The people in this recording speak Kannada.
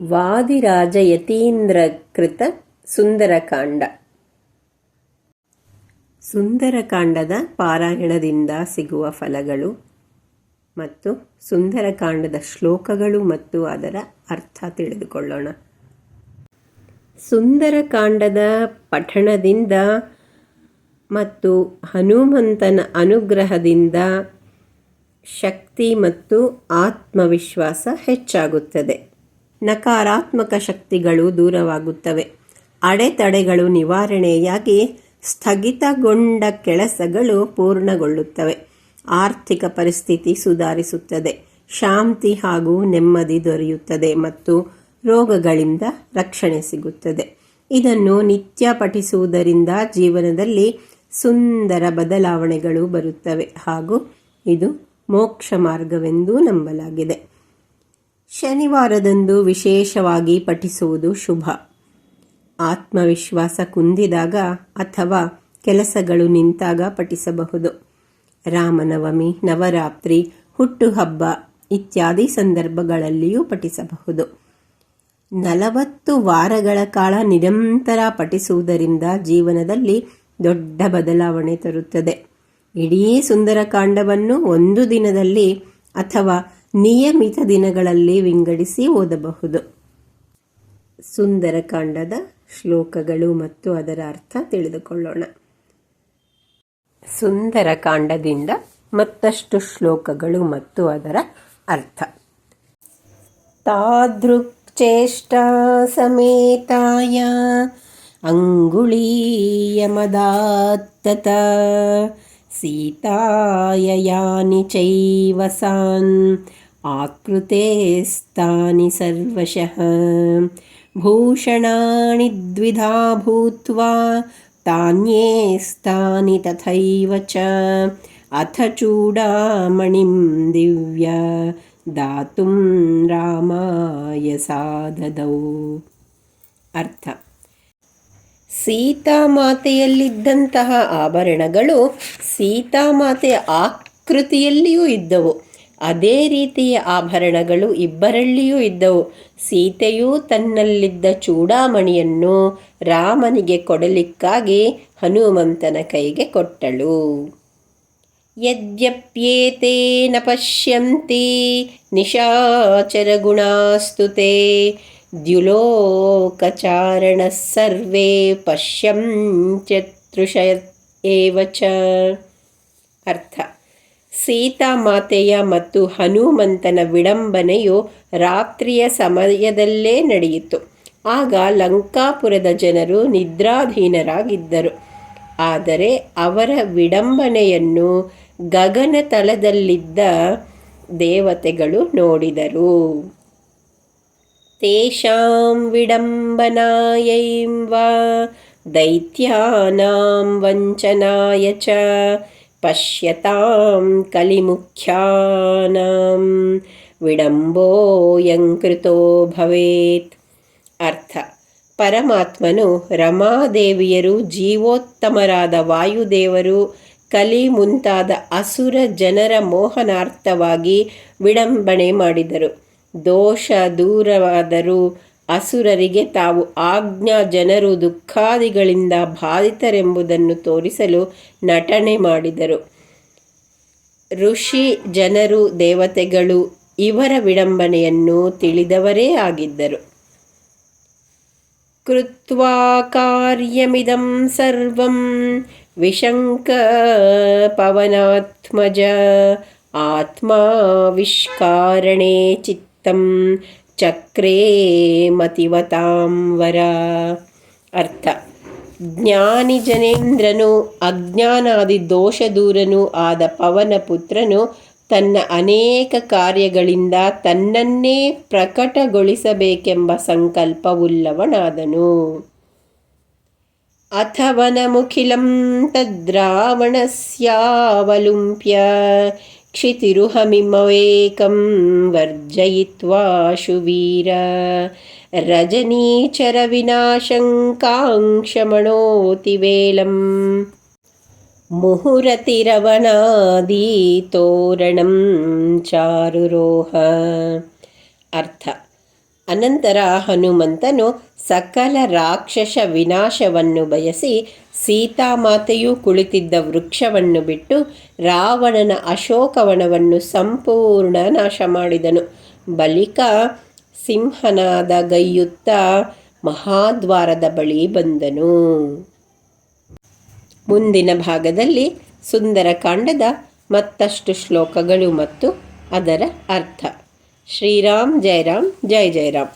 ವಾದಿರಾಜಯತೀಂದ್ರಕೃತ ಸುಂದರಕಾಂಡ. ಸುಂದರಕಾಂಡದ ಪಾರಾಯಣದಿಂದ ಸಿಗುವ ಫಲಗಳು ಮತ್ತು ಸುಂದರಕಾಂಡದ ಶ್ಲೋಕಗಳು ಮತ್ತು ಅದರ ಅರ್ಥ ತಿಳಿದುಕೊಳ್ಳೋಣ. ಸುಂದರಕಾಂಡದ ಪಠಣದಿಂದ ಮತ್ತು ಹನುಮಂತನ ಅನುಗ್ರಹದಿಂದ ಶಕ್ತಿ ಮತ್ತು ಆತ್ಮವಿಶ್ವಾಸ ಹೆಚ್ಚಾಗುತ್ತದೆ. ನಕಾರಾತ್ಮಕ ಶಕ್ತಿಗಳು ದೂರವಾಗುತ್ತವೆ. ಅಡೆತಡೆಗಳು ನಿವಾರಣೆಯಾಗಿ ಸ್ಥಗಿತಗೊಂಡ ಕೆಲಸಗಳು ಪೂರ್ಣಗೊಳ್ಳುತ್ತವೆ. ಆರ್ಥಿಕ ಪರಿಸ್ಥಿತಿ ಸುಧಾರಿಸುತ್ತದೆ. ಶಾಂತಿ ಹಾಗೂ ನೆಮ್ಮದಿ ದೊರೆಯುತ್ತದೆ ಮತ್ತು ರೋಗಗಳಿಂದ ರಕ್ಷಣೆ ಸಿಗುತ್ತದೆ. ಇದನ್ನು ನಿತ್ಯ ಪಠಿಸುವುದರಿಂದ ಜೀವನದಲ್ಲಿ ಸುಂದರ ಬದಲಾವಣೆಗಳು ಬರುತ್ತವೆ ಹಾಗೂ ಇದು ಮೋಕ್ಷ ಮಾರ್ಗವೆಂದೂ ನಂಬಲಾಗಿದೆ. ಶನಿವಾರದಂದು ವಿಶೇಷವಾಗಿ ಪಠಿಸುವುದು ಶುಭ. ಆತ್ಮವಿಶ್ವಾಸ ಕುಂದಿದಾಗ ಅಥವಾ ಕೆಲಸಗಳು ನಿಂತಾಗ ಪಠಿಸಬಹುದು. ರಾಮನವಮಿ, ನವರಾತ್ರಿ, ಹುಟ್ಟುಹಬ್ಬ ಇತ್ಯಾದಿ ಸಂದರ್ಭಗಳಲ್ಲಿಯೂ ಪಠಿಸಬಹುದು. ನಲವತ್ತು ವಾರಗಳ ಕಾಲ ನಿರಂತರ ಪಠಿಸುವುದರಿಂದ ಜೀವನದಲ್ಲಿ ದೊಡ್ಡ ಬದಲಾವಣೆ ತರುತ್ತದೆ. ಇಡೀ ಸುಂದರಕಾಂಡವನ್ನು ಒಂದು ದಿನದಲ್ಲಿ ಅಥವಾ ನಿಯಮಿತ ದಿನಗಳಲ್ಲಿ ವಿಂಗಡಿಸಿ ಓದಬಹುದು. ಸುಂದರಕಾಂಡದ ಶ್ಲೋಕಗಳು ಮತ್ತು ಅದರ ಅರ್ಥ ತಿಳಿದುಕೊಳ್ಳೋಣ. ಸುಂದರಕಾಂಡದಿಂದ ಮತ್ತಷ್ಟು ಶ್ಲೋಕಗಳು ಮತ್ತು ಅದರ ಅರ್ಥ. ತಾದೃಕ್ಚೇಷ್ಟಾ ಸಮೇತಾಯ ಅಂಗುಳೀಯಮದಾತ್ತತ. सीताययानि चैव सान्। आकृतेस्तानि सर्वशः। भूषणानि द्विधा भूत्वा तान्येस्तानि तथैव च। अथ चूडामणिं दिव्य दातुं रामाय साददौ अर्थ ಸೀತಾಮಾತೆಯಲ್ಲಿದ್ದಂತಹ ಆಭರಣಗಳು ಸೀತಾಮಾತೆಯ ಆಕೃತಿಯಲ್ಲಿಯೂ ಇದ್ದವು. ಅದೇ ರೀತಿಯ ಆಭರಣಗಳು ಇಬ್ಬರಲ್ಲಿಯೂ ಇದ್ದವು. ಸೀತೆಯು ತನ್ನಲ್ಲಿದ್ದ ಚೂಡಾಮಣಿಯನ್ನು ರಾಮನಿಗೆ ಕೊಡಲಿಕ್ಕಾಗಿ ಹನುಮಂತನ ಕೈಗೆ ಕೊಟ್ಟಳು. ಯದ್ಯಪ್ಯೇತೇನ ಪಶ್ಯಂತಿ ನಿಶಾಚರ ಗುಣಾಸ್ತುತೆ द्युलोकचारणः सर्वे ಪಶ್ಯಂತ್ಯತೃಷಯ ಏವ ಚ ಅರ್ಥ ಸೀತಾಮಾತೆಯ ಮತ್ತು ಹನುಮಂತನ ವಿಡಂಬನೆಯು ರಾತ್ರಿಯ ಸಮಯದಲ್ಲೇ ನಡೆಯಿತು ಆಗ ಲಂಕಾಪುರದ ಜನರು ನಿದ್ರಾಧೀನರಾಗಿದ್ದರು ಆದರೆ ಅವರ ವಿಡಂಬನೆಯನ್ನು ಗಗನತಲದಲ್ಲಿದ್ದ ದೇವತೆಗಳು ನೋಡಿದರು तेषां विडम्बनायैं वा दैत्यानां वञ्चनाय च पश्यतां कलिमुख्यानां ವಿಡಂಬೋಯಂಕೃತೋ ಭವೇತ್ ಅರ್ಥ ಪರಮಾತ್ಮನು ರಮಾದೇವಿಯರು ಜೀವೋತ್ತಮರಾದ ವಾಯುದೇವರು ಕಲಿ ಮುಂತಾದ ಅಸುರ ಜನರ ಮೋಹನಾರ್ಥವಾಗಿ ವಿಡಂಬಣೆ ಮಾಡಿದರು ದೋಷ ದೂರವಾದರೂ ಅಸುರರಿಗೆ ತಾವು ಆಜ್ಞಾ ಜನರು ದುಃಖಾದಿಗಳಿಂದ ಬಾಧಿತರೆಂಬುದನ್ನು ತೋರಿಸಲು ನಟನೆ ಮಾಡಿದರು. ಋಷಿ ಜನರು ದೇವತೆಗಳು ಇವರ ವಿಡಂಬನೆಯನ್ನು ತಿಳಿದವರೇ ಆಗಿದ್ದರು. ಕೃತ್ವಾ ಕಾರ್ಯಮಿದಂ ಸರ್ವಂ ವಿಶಂಕ ಪವನಾತ್ಮಜ ಆತ್ಮಾವಿಷ್ಕಾರಣೆ ಚಿತ್ತ तं ಚಕ್ರೇ ಮತಿವತಾಂ ವರ ಅರ್ಥ ಜ್ಞಾನಿ ಜನೇಂದ್ರನು ಅಜ್ಞಾನಾದಿ ದೋಷದೂರನು ಆದ ಪವನ ಪುತ್ರನು ತನ್ನ ಅನೇಕ ಕಾರ್ಯಗಳಿಂದ ತನ್ನನ್ನೇ ಪ್ರಕಟಗೊಳಿಸಬೇಕೆಂಬ ಸಂಕಲ್ಪವುಳ್ಳವನಾದನು. अथ वनमुखिलं तद््रावणस्यावलुम्प्य क्षितिरुहमिमवेकं वर्जयित्वा शुवीर रजनीचरविनाशङ्काङ्क्षमणोतिवेलम् मुहुरतिरवनादितोरणं चारुरोह। अर्थ। ಅನಂತರ ಹನುಮಂತನು ಸಕಲ ರಾಕ್ಷಸ ವಿನಾಶವನ್ನು ಬಯಸಿ ಸೀತಾಮಾತೆಯು ಕುಳಿತಿದ್ದ ವೃಕ್ಷವನ್ನು ಬಿಟ್ಟು ರಾವಣನ ಅಶೋಕವನವನ್ನು ಸಂಪೂರ್ಣ ನಾಶ ಮಾಡಿದನು ಬಳಿಕ ಸಿಂಹನಾದ ಗೈಯುತ್ತ ಮಹಾದ್ವಾರದ ಬಳಿ ಬಂದನು. ಮುಂದಿನ ಭಾಗದಲ್ಲಿ ಸುಂದರಕಾಂಡದ ಮತ್ತಷ್ಟು ಶ್ಲೋಕಗಳು ಮತ್ತು ಅದರ ಅರ್ಥ. శ్రీరామ్ జయరామ్ జై జయరామ్.